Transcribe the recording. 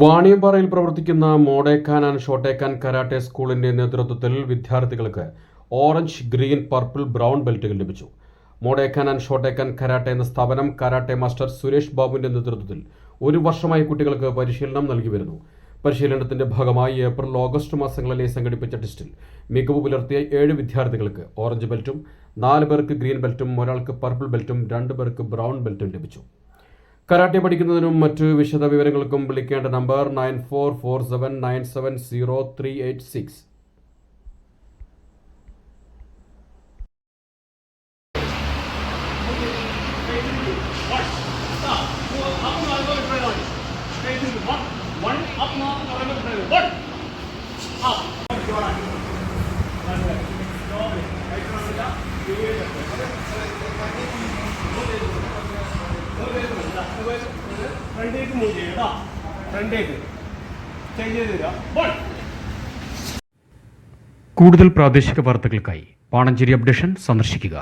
വാണിയമ്പാറയിൽ പ്രവർത്തിക്കുന്ന മോഡേക്കാൻ and ഷോട്ടേക്കാൻ karate സ്കൂളിന്റെ നേതൃത്വത്തിൽ വിദ്യാർത്ഥികൾക്ക് ഓറഞ്ച് ഗ്രീൻ പർപ്പിൾ ബ്രൗൺ ബെൽറ്റുകൾ ലഭിച്ചു. മോഡേക്കാൻ ആൻഡ് ഷോട്ടേക്കാൻ കരാട്ടെ എന്ന സ്ഥാപനം കരാട്ടെ മാസ്റ്റർ സുരേഷ് ബാബുവിന്റെ നേതൃത്വത്തിൽ ഒരു വർഷമായി കുട്ടികൾക്ക് പരിശീലനം നൽകി വരുന്നു. പരിശീലനത്തിന്റെ ഭാഗമായി ഏപ്രിൽ ഓഗസ്റ്റ് മാസങ്ങളിലെ സംഘടിപ്പിച്ച ടെസ്റ്റിൽ മികവ് പുലർത്തിയ ഏഴ് വിദ്യാർത്ഥികൾക്ക് ഓറഞ്ച് ബെൽറ്റും നാല് പേർക്ക് ഗ്രീൻ ബെൽറ്റും ഒരാൾക്ക് പർപ്പിൾ ബെൽറ്റും രണ്ട് പേർക്ക് ബ്രൗൺ ബെൽറ്റും ലഭിച്ചു. കരാട്ടെ പഠിക്കുന്നതിനും മറ്റ് വിശദ വിവരങ്ങൾക്കും വിളിക്കേണ്ട number nine four four seven nine seven zero three eight six. up ഫ്രണ്ടേക്ക് മൂവ് ചെയ്യുക കേട്ടോ ചേഞ്ച് ചെയ്ത് തരാം. കൂടുതൽ പ്രാദേശിക വാർത്തകൾക്കായി പാണഞ്ചേരി അപ്ഡേഷൻ സന്ദർശിക്കുക.